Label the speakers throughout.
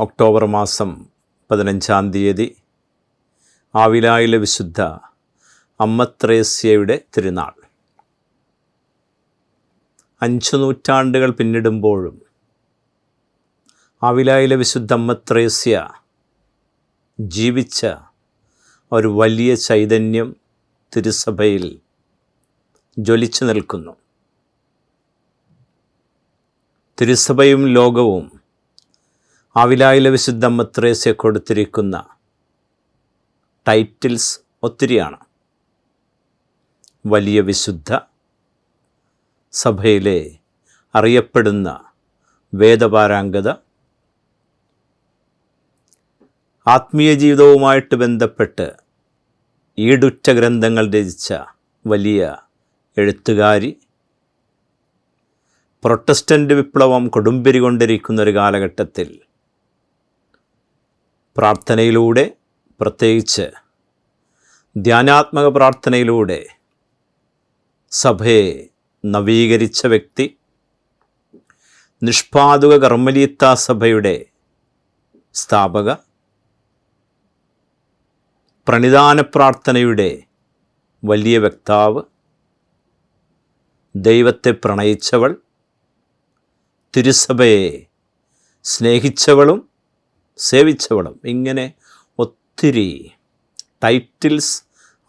Speaker 1: October മാസം പതിനഞ്ചാം തീയതി ആവിലായിലെ വിശുദ്ധ അമ്മത്രേസ്യയുടെ തിരുനാൾ. അഞ്ച് നൂറ്റാണ്ടുകൾ പിന്നിടുമ്പോഴും ആവിലായിലെ വിശുദ്ധ അമ്മത്രേസ്യ ജീവിച്ച ഒരു വലിയ ചൈതന്യം തിരുസഭയിൽ ജ്വലിച്ചു നിൽക്കുന്നു. തിരുസഭയും ലോകവും ആവിലായിലെ വിശുദ്ധ മത്രേസ്യ കൊടുത്തിരിക്കുന്ന ടൈറ്റിൽസ് ഒത്തിരിയാണ്. വലിയ വിശുദ്ധ സഭയിലെ അറിയപ്പെടുന്ന വേദപാരാംഗത ആത്മീയ ജീവിതവുമായിട്ട് ബന്ധപ്പെട്ട് ഈടുറ്റ ഗ്രന്ഥങ്ങൾ രചിച്ച വലിയ എഴുത്തുകാരി പ്രൊട്ടസ്റ്റന്റ് വിപ്ലവം കൊടുമ്പിരി കൊണ്ടിരിക്കുന്ന ഒരു കാലഘട്ടത്തിൽ പ്രാർത്ഥനയിലൂടെ പ്രത്യേകിച്ച് ധ്യാനാത്മക പ്രാർത്ഥനയിലൂടെ സഭയെ നവീകരിച്ച വ്യക്തി നിഷ്പാതുക കർമ്മലീത്ത സഭയുടെ സ്ഥാപക പ്രണിധാന പ്രാർത്ഥനയുടെ വലിയ വക്താവ് ദൈവത്തെ പ്രണയിച്ചവൾ തിരുസഭയെ സ്നേഹിച്ചവളും സേവിച്ചവളും ഇങ്ങനെ ഒത്തിരി ടൈറ്റിൽസ്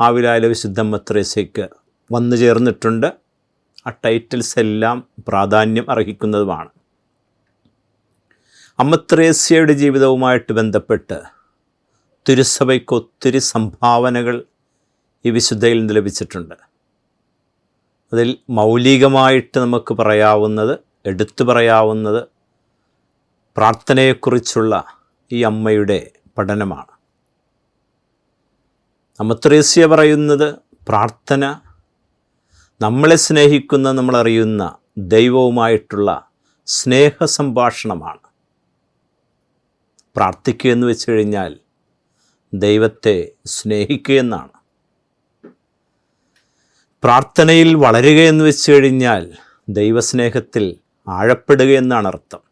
Speaker 1: ആവിലായ വിശുദ്ധമ്മ മത്രേസയ്ക്ക് വന്നു ചേർന്നിട്ടുണ്ട്. ആ ടൈറ്റിൽസ് എല്ലാം പ്രാധാന്യം അർഹിക്കുന്നതുമാണ്. അമ്മത്രേസ്യയുടെ ജീവിതവുമായിട്ട് ബന്ധപ്പെട്ട് തിരുസഭയ്ക്ക് ഒത്തിരി സംഭാവനകൾ ഈ വിശുദ്ധയിൽ നിന്ന് ലഭിച്ചിട്ടുണ്ട്. അതിൽ മൗലികമായിട്ട് നമുക്ക് പറയാവുന്നത് എടുത്തു പറയാവുന്നത് പ്രാർത്ഥനയെക്കുറിച്ചുള്ള ഈ അമ്മയുടെ പഠനമാണ്. അമ്മത്രേസ്യ പറയുന്നത് പ്രാർത്ഥന നമ്മളെ സ്നേഹിക്കുന്ന നമ്മളറിയുന്ന ദൈവവുമായിട്ടുള്ള സ്നേഹ സംഭാഷണമാണ് പ്രാർത്ഥിക്കുക എന്ന് വെച്ച് കഴിഞ്ഞാൽ ദൈവത്തെ സ്നേഹിക്കുക എന്നാണ്. പ്രാർത്ഥനയിൽ വളരുക എന്ന് വെച്ച് കഴിഞ്ഞാൽ ദൈവസ്നേഹത്തിൽ ആഴപ്പെടുക എന്നാണ് അർത്ഥം.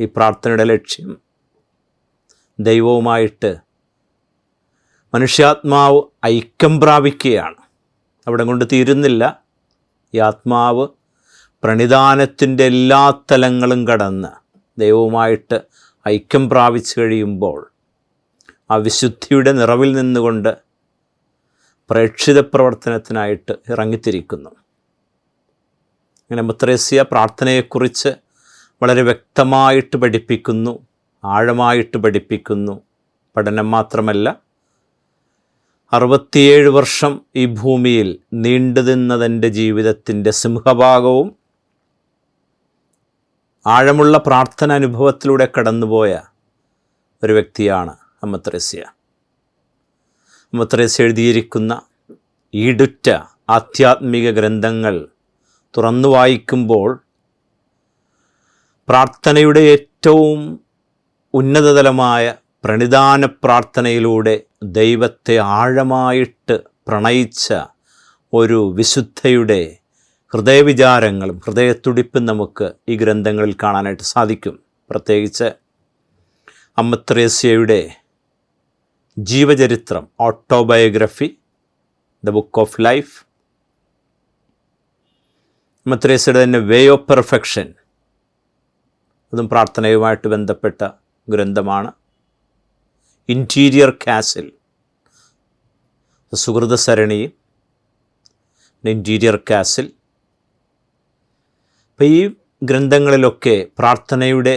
Speaker 1: ഈ പ്രാർത്ഥനയുടെ ലക്ഷ്യം. ദൈവവുമായിട്ട് മനുഷ്യാത്മാവ് ഐക്യം പ്രാപിക്കുകയാണ്. അവിടെ കൊണ്ട് തീരുന്നില്ല. ഈ ആത്മാവ് പ്രണിധാനത്തിന്റെ എല്ലാ തലങ്ങളും കടന്ന് ദൈവവുമായിട്ട് ഐക്യം പ്രാപിച്ചു കഴിയുമ്പോൾ ആ വിശുദ്ധിയുടെ നിറവിൽ നിന്നുകൊണ്ട് പ്രേക്ഷിത പ്രവർത്തനത്തിനായിട്ട് ഇറങ്ങിത്തിരിക്കുന്നു. അങ്ങനെ മുത്രേസ്യ പ്രാർത്ഥനയെക്കുറിച്ച് വളരെ വ്യക്തമായിട്ട് പഠിപ്പിക്കുന്നു ആഴമായിട്ട് പഠിപ്പിക്കുന്നു. പഠനം മാത്രമല്ല അറുപത്തിയേഴ് വർഷം ഈ ഭൂമിയിൽ നീണ്ടു നിന്നതെന്റെ ജീവിതത്തിന്റെ സിംഹഭാഗവും ആഴമുള്ള പ്രാർത്ഥന അനുഭവത്തിലൂടെ കടന്നുപോയ ഒരു വ്യക്തിയാണ് അമ്മത്രേസ്യ. അമ്മത്രേസ്യ എഴുതിയിരിക്കുന്ന ഈടുറ്റ ആധ്യാത്മിക ഗ്രന്ഥങ്ങൾ തുറന്നു വായിക്കുമ്പോൾ പ്രാർത്ഥനയുടെ ഏറ്റവും ഉന്നതതലമായ പ്രണിധാന പ്രാർത്ഥനയിലൂടെ ദൈവത്തെ ആഴമായിട്ട് പ്രണയിച്ച ഒരു വിശുദ്ധയുടെ ഹൃദയവിചാരങ്ങളും ഹൃദയത്തുടിപ്പും നമുക്ക് ഈ ഗ്രന്ഥങ്ങളിൽ കാണാനായിട്ട് സാധിക്കും. പ്രത്യേകിച്ച് അമ്മത്രേസ്യയുടെ ജീവചരിത്രം autobiography the book of life. അമ്മത്രേസ്യയുടെ തന്നെ വേ ഓഫ് പെർഫെക്ഷൻ അതും പ്രാർത്ഥനയുമായിട്ട് ബന്ധപ്പെട്ട ഗ്രന്ഥമാണ് ഇന്റീരിയർ കാസിൽ സുഹൃത സരണി ഇന്റീരിയർ കാസിൽ അപ്പം ഈ ഗ്രന്ഥങ്ങളിലൊക്കെ പ്രാർത്ഥനയുടെ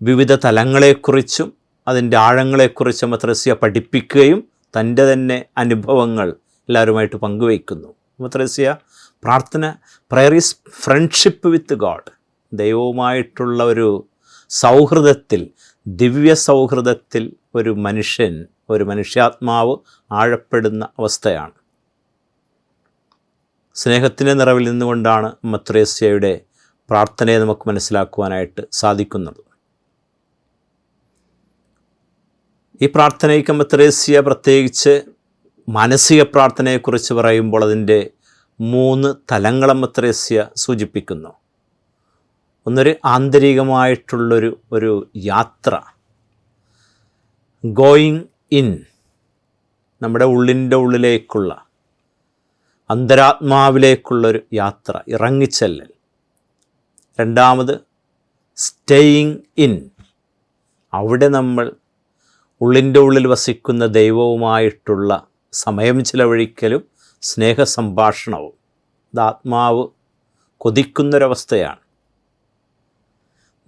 Speaker 1: വിവിധ തലങ്ങളെക്കുറിച്ചും അതിന്റെ ആഴങ്ങളെക്കുറിച്ചും മത്രസ്യ പഠിപ്പിക്കുകയും തന്റെ തന്നെ അനുഭവങ്ങൾ എല്ലാവരുമായിട്ട് പങ്കുവയ്ക്കുന്നു. മത്രസ്യ പ്രാർത്ഥന prayer is friendship with God. ദൈവവുമായിട്ടുള്ള ഒരു സൗഹൃദത്തിൽ ദിവ്യ സൗഹൃദത്തിൽ ഒരു മനുഷ്യൻ ഒരു മനുഷ്യാത്മാവ് ആഴപ്പെടുന്ന അവസ്ഥയാണ്. സ്നേഹത്തിന്റെ നിറവിൽ നിന്നുകൊണ്ടാണ് മത്രേസ്യയുടെ പ്രാർത്ഥനയെ നമുക്ക് മനസ്സിലാക്കുവാനായിട്ട് സാധിക്കുന്നത്. ഈ പ്രാർത്ഥനയ്ക്ക് മത്രേസ്യ പ്രത്യേകിച്ച് മാനസിക പ്രാർത്ഥനയെക്കുറിച്ച് പറയുമ്പോൾ അതിന്റെ മൂന്ന് തലങ്ങളെ മത്രേസ്യ സൂചിപ്പിക്കുന്നു. ഒന്നൊരു ആന്തരികമായിട്ടുള്ളൊരു ഒരു യാത്ര. ഗോയിങ് ഇൻ നമ്മുടെ ഉള്ളിന്റെ ഉള്ളിലേക്കുള്ള അന്തരാത്മാവിലേക്കുള്ളൊരു യാത്ര ഇറങ്ങിച്ചെല്ലൽ. രണ്ടാമത് സ്റ്റേയിങ് ഇൻ അവിടെ നമ്മൾ ഉള്ളിന്റെ ഉള്ളിൽ വസിക്കുന്ന ദൈവവുമായിട്ടുള്ള സമയം ചിലവഴിക്കലും സ്നേഹസംഭാഷണവും. ആത്മാവ് കൊതിക്കുന്നൊരവസ്ഥയാണ്.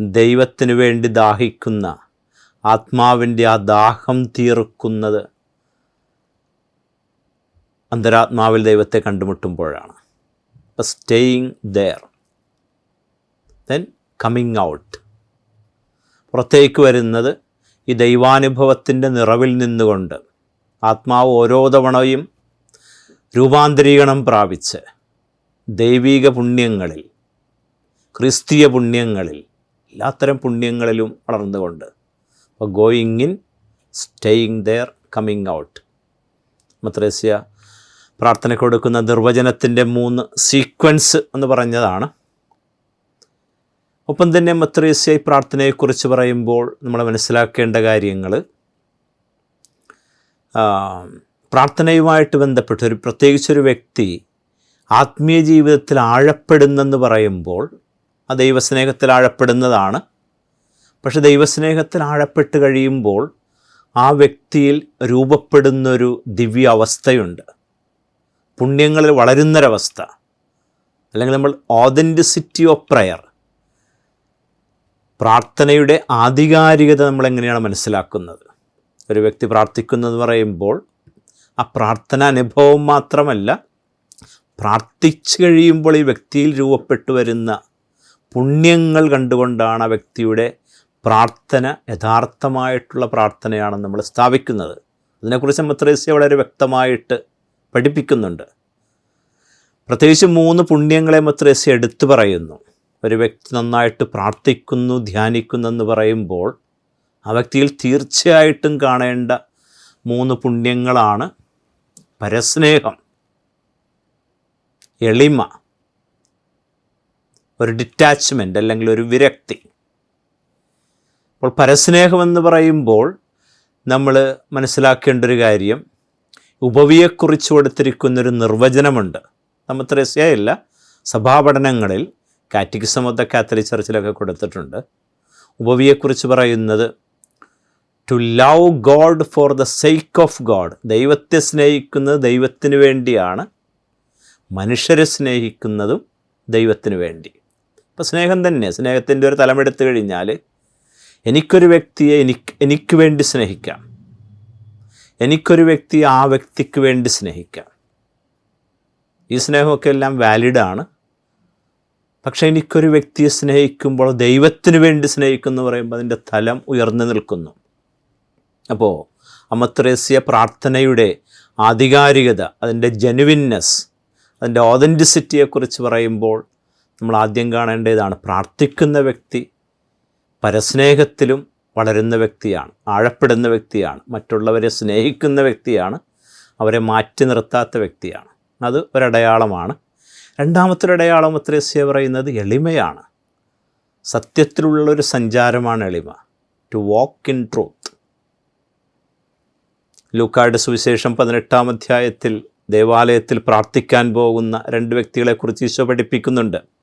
Speaker 1: ദൈവത്തിനു വേണ്ടി ദാഹിക്കുന്ന ആത്മാവിന്റെ ആ ദാഹം തീർക്കുന്നത് അന്തരാത്മാവിൽ ദൈവത്തെ കണ്ടുമുട്ടുമ്പോഴാണ്. Staying there then coming out പുറത്തേക്ക് വരുന്നത് ഈ ദൈവാനുഭവത്തിന്റെ നിറവിൽ നിന്നുകൊണ്ട് ആത്മാവ് ഓരോ തവണയും രൂപാന്തരീകരണം പ്രാപിച്ച് ദൈവീക പുണ്യങ്ങളിൽ ക്രിസ്തീയ പുണ്യങ്ങളിൽ എല്ലാത്തരം പുണ്യങ്ങളിലും വളർന്നുകൊണ്ട്. അപ്പോൾ going in staying there coming out. മത്രേസ്യ പ്രാർത്ഥന കൊടുക്കുന്ന നിർവചനത്തിന്റെ മൂന്ന് സീക്വൻസ് എന്ന് പറഞ്ഞതാണ്. ഒപ്പം തന്നെ മത്രേസ്യ പ്രാർത്ഥനയെക്കുറിച്ച് പറയുമ്പോൾ നമ്മൾ മനസ്സിലാക്കേണ്ട കാര്യങ്ങൾ. പ്രാർത്ഥനയുമായിട്ട് ബന്ധപ്പെട്ട് ഒരു പ്രത്യേകിച്ചൊരു വ്യക്തി ആത്മീയ ജീവിതത്തിൽ ആഴപ്പെടുന്നെന്ന് പറയുമ്പോൾ ആ ദൈവസ്നേഹത്തിൽ ആഴപ്പെടുന്നതാണ്. പക്ഷെ ദൈവസ്നേഹത്തിൽ ആഴപ്പെട്ട് കഴിയുമ്പോൾ ആ വ്യക്തിയിൽ രൂപപ്പെടുന്നൊരു ദിവ്യ അവസ്ഥയുണ്ട് പുണ്യങ്ങളിൽ വളരുന്നൊരവസ്ഥ. അല്ലെങ്കിൽ നമ്മൾ ഓതന്റിസിറ്റി ഓഫ് പ്രയർ പ്രാർത്ഥനയുടെ ആധികാരികത നമ്മളെങ്ങനെയാണ് മനസ്സിലാക്കുന്നത്? ഒരു വ്യക്തി പ്രാർത്ഥിക്കുന്നതെന്ന് പറയുമ്പോൾ ആ പ്രാർത്ഥന അനുഭവം മാത്രമല്ല പ്രാർത്ഥിച്ചു കഴിയുമ്പോൾ ഈ വ്യക്തിയിൽ രൂപപ്പെട്ടു വരുന്ന പുണ്യങ്ങൾ കണ്ടുകൊണ്ടാണ് ആ വ്യക്തിയുടെ പ്രാർത്ഥന യഥാർത്ഥമായിട്ടുള്ള പ്രാർത്ഥനയാണെന്ന് നമ്മൾ സ്ഥാപിക്കുന്നത്. അതിനെക്കുറിച്ച് മത്രേസ്യ വളരെ വ്യക്തമായിട്ട് പഠിപ്പിക്കുന്നുണ്ട്. പ്രത്യേകിച്ച് മൂന്ന് പുണ്യങ്ങളെ മത്രേസ്യ എടുത്തു പറയുന്നു. ഒരു വ്യക്തി നന്നായിട്ട് പ്രാർത്ഥിക്കുന്നു ധ്യാനിക്കുന്നു എന്ന് പറയുമ്പോൾ ആ വ്യക്തിയിൽ തീർച്ചയായിട്ടും കാണേണ്ട മൂന്ന് പുണ്യങ്ങളാണ് പരസ്നേഹം എളിമ ഒരു ഡിറ്റാച്ച്മെന്റ് അല്ലെങ്കിൽ ഒരു വിരക്തി. അപ്പോൾ പരസ്നേഹമെന്ന് പറയുമ്പോൾ നമ്മൾ മനസ്സിലാക്കേണ്ട ഒരു കാര്യം ഉപവിയെക്കുറിച്ച് കൊടുത്തിരിക്കുന്നൊരു നിർവചനമുണ്ട്. നമ്മൾ ത്രസ്യയല്ല സഭാപഠനങ്ങളിൽ കാറ്റിക്കിസം ഓഫ് കാത്തലിക് ചർച്ചിലൊക്കെ കൊടുത്തിട്ടുണ്ട്. ഉപവിയെക്കുറിച്ച് പറയുന്നത് to love God for the sake of God ദൈവത്തെ സ്നേഹിക്കുന്നത് ദൈവത്തിന് വേണ്ടിയാണ് മനുഷ്യരെ സ്നേഹിക്കുന്നതും ദൈവത്തിന് വേണ്ടി. അപ്പോൾ സ്നേഹം തന്നെ. സ്നേഹത്തിന്റെ ഒരു തലമെടുത്തു കഴിഞ്ഞാൽ എനിക്കൊരു വ്യക്തിയെ എനിക്ക് എനിക്ക് വേണ്ടി സ്നേഹിക്കാം. എനിക്കൊരു വ്യക്തിയെ ആ വ്യക്തിക്ക് വേണ്ടി സ്നേഹിക്കാം. ഈ സ്നേഹമൊക്കെ എല്ലാം വാലിഡാണ് പക്ഷേ എനിക്കൊരു വ്യക്തിയെ സ്നേഹിക്കുമ്പോൾ ദൈവത്തിന് വേണ്ടി സ്നേഹിക്കുന്നു പറയുമ്പോൾ അതിന്റെ തലം ഉയർന്നു നിൽക്കുന്നു. അപ്പോൾ അമത്രേസ്യ പ്രാർത്ഥനയുടെ ആധികാരികത അതിന്റെ ജെനുവിൻനെസ് അതിന്റെ ഓതന്റിസിറ്റിയെക്കുറിച്ച് പറയുമ്പോൾ നമ്മൾ ആദ്യം കാണേണ്ടതാണ് പ്രാർത്ഥിക്കുന്ന വ്യക്തി പരസ്നേഹത്തിലും വളരുന്ന വ്യക്തിയാണ് ആഴപ്പെടുന്ന വ്യക്തിയാണ് മറ്റുള്ളവരെ സ്നേഹിക്കുന്ന വ്യക്തിയാണ് അവരെ മാറ്റി നിർത്താത്ത വ്യക്തിയാണ്. അത് ഒരടയാളമാണ്. രണ്ടാമത്തെ അടയാളം അത്രേസ്യ പറയുന്നത് എളിമയാണ്. സത്യത്തിലുള്ള ഒരു സഞ്ചാരമാണ് എളിമ. ടു വാക്ക് ഇൻ ട്രൂത്ത് ലൂക്കായുടെ സുവിശേഷം പതിനെട്ടാം അധ്യായത്തിൽ ദേവാലയത്തിൽ പ്രാർത്ഥിക്കാൻ പോകുന്ന രണ്ട് വ്യക്തികളെക്കുറിച്ച് ഈശോ പഠിപ്പിക്കുന്നുണ്ട്.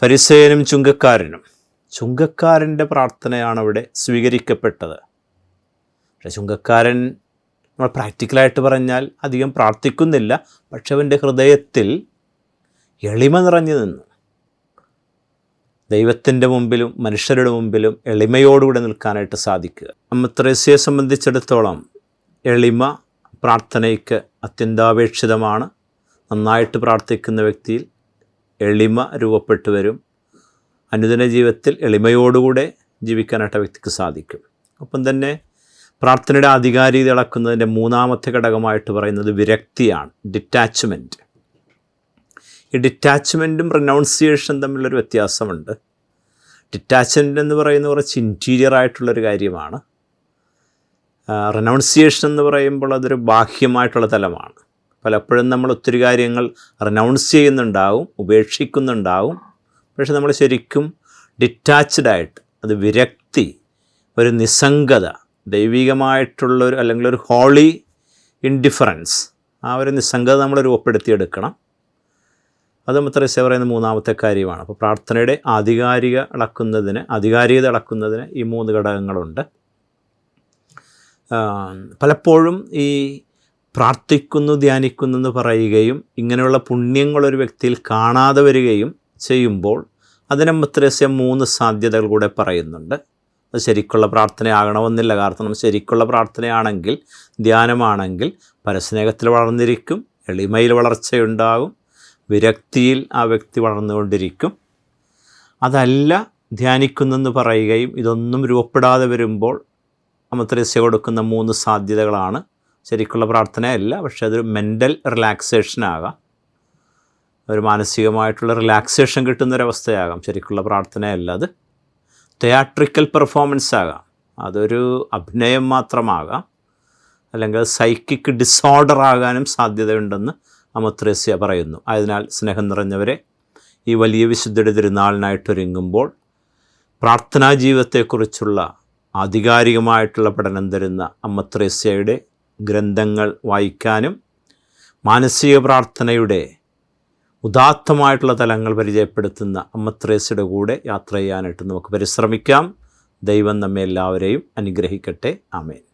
Speaker 1: ഫരിസേനും ചുങ്കക്കാരനും. ചുങ്കക്കാരന്റെ പ്രാർത്ഥനയാണ് അവിടെ സ്വീകരിക്കപ്പെട്ടത്. പക്ഷേ ചുങ്കക്കാരൻ നമ്മൾ പ്രാക്ടിക്കലായിട്ട് പറഞ്ഞാൽ അധികം പ്രാർത്ഥിക്കുന്നില്ല. പക്ഷെ അവന്റെ ഹൃദയത്തിൽ എളിമ നിറഞ്ഞു നിന്നു. ദൈവത്തിന്റെ മുമ്പിലും മനുഷ്യരുടെ മുമ്പിലും എളിമയോടുകൂടെ നിൽക്കാനായിട്ട് സാധിക്കുക. നമ്മൾ ത്രേസ്യയെ സംബന്ധിച്ചിടത്തോളം എളിമ പ്രാർത്ഥനയ്ക്ക് അത്യന്താപേക്ഷിതമാണ്. നന്നായിട്ട് പ്രാർത്ഥിക്കുന്ന വ്യക്തിയിൽ എളിമ രൂപപ്പെട്ടു വരും. അനുദിന ജീവിതത്തിൽ എളിമയോടുകൂടെ ജീവിക്കാനായിട്ട് വ്യക്തിക്ക് സാധിക്കും. ഒപ്പം തന്നെ പ്രാർത്ഥനയുടെ ആധികാരികത ഇളക്കുന്നതിന്റെ മൂന്നാമത്തെ ഘടകമായിട്ട് പറയുന്നത് വിരക്തിയാണ് ഡിറ്റാച്ച്മെന്റ് ഈ ഡിറ്റാച്ച്മെന്റും പ്രൊനൗൺസിയേഷൻ തമ്മിലൊരു വ്യത്യാസമുണ്ട്. ഡിറ്റാച്ച്മെന്റ് എന്ന് പറയുന്നത് കുറച്ച് ഇന്റീരിയർ ആയിട്ടുള്ളൊരു കാര്യമാണ്. റെനൗൺസിയേഷൻ എന്ന് പറയുമ്പോൾ അതൊരു ബാഹ്യമായിട്ടുള്ള തലമാണ്. പലപ്പോഴും നമ്മൾ ഒത്തിരി കാര്യങ്ങൾ റനൗൺസ് ചെയ്യുന്നുണ്ടാവും ഉപേക്ഷിക്കുന്നുണ്ടാവും. പക്ഷെ നമ്മൾ ശരിക്കും ഡിറ്റാച്ച്ഡ് ആയിട്ട് അത് വിരക്തി ഒരു നിസ്സംഗത ദൈവികമായിട്ടുള്ളൊരു അല്ലെങ്കിൽ ഒരു ഹോളി ഇൻഡിഫറൻസ് ആ ഒരു നിസ്സംഗത നമ്മൾ രൂപപ്പെടുത്തിയെടുക്കണം അത് സേവ പറയുന്ന മൂന്നാമത്തെ കാര്യമാണ്. അപ്പോൾ പ്രാർത്ഥനയുടെ ആധികാരിക അളക്കുന്നതിന് ആധികാരികത അളക്കുന്നതിന് ഈ മൂന്ന് ഘടകങ്ങളുണ്ട്. പലപ്പോഴും ഈ പ്രാർത്ഥിക്കുന്നു ധ്യാനിക്കുന്നു എന്ന് പറയുകയും ഇങ്ങനെയുള്ള പുണ്യങ്ങൾ ഒരു വ്യക്തിയിൽ കാണാതെ വരികയും ചെയ്യുമ്പോൾ അതിനെ മൂന്ന് സാധ്യതകൾ കൂടെ പറയുന്നുണ്ട്. അത് ശരിക്കുള്ള പ്രാർത്ഥനയാകണമെന്നില്ല. കാരണം ശരിക്കുള്ള പ്രാർത്ഥനയാണെങ്കിൽ ധ്യാനമാണെങ്കിൽ പരസ്നേഹത്തിൽ വളർന്നിരിക്കും എളിമയിൽ വളർച്ചയുണ്ടാകും വിരക്തിയിൽ ആ വ്യക്തി വളർന്നുകൊണ്ടിരിക്കും. അതല്ല ധ്യാനിക്കുന്നെന്ന് പറയുകയും ഇതൊന്നും രൂപപ്പെടാതെ വരുമ്പോൾ അമത്രസ്യ കൊടുക്കുന്ന മൂന്ന് സാധ്യതകളാണ് ശരിക്കുള്ള പ്രാർത്ഥനയല്ല പക്ഷേ അതൊരു മെന്റൽ റിലാക്സേഷനാകാം ഒരു മാനസികമായിട്ടുള്ള റിലാക്സേഷൻ കിട്ടുന്നൊരവസ്ഥയാകാം. ശരിക്കുള്ള പ്രാർത്ഥനയല്ല അത് തിയാട്രിക്കൽ പെർഫോമൻസ് ആകാം. അതൊരു അഭിനയം മാത്രമാകാം. അല്ലെങ്കിൽ സൈക്കിക് ഡിസോർഡർ ആകാനും സാധ്യതയുണ്ടെന്ന് അമത്രേസ്യ പറയുന്നു. ആയതിനാൽ സ്നേഹം നിറഞ്ഞവരെ ഈ വലിയ വിശുദ്ധയുടെ തിരുനാളിനായിട്ടൊരുങ്ങുമ്പോൾ പ്രാർത്ഥനാ ജീവിതത്തെക്കുറിച്ചുള്ള ആധികാരികമായിട്ടുള്ള പഠനം തരുന്ന അമ്മത്രേസ്യയുടെ ഗ്രന്ഥങ്ങൾ വായിക്കാനും മാനസിക പ്രാർത്ഥനയുടെ ഉദാത്തമായിട്ടുള്ള തലങ്ങൾ പരിചയപ്പെടുത്തുന്ന അമ്മത്രേസയുടെ കൂടെ യാത്ര ചെയ്യാനായിട്ട് നമുക്ക് പരിശ്രമിക്കാം. ദൈവം നമ്മെ എല്ലാവരെയും അനുഗ്രഹിക്കട്ടെ. ആമേൻ.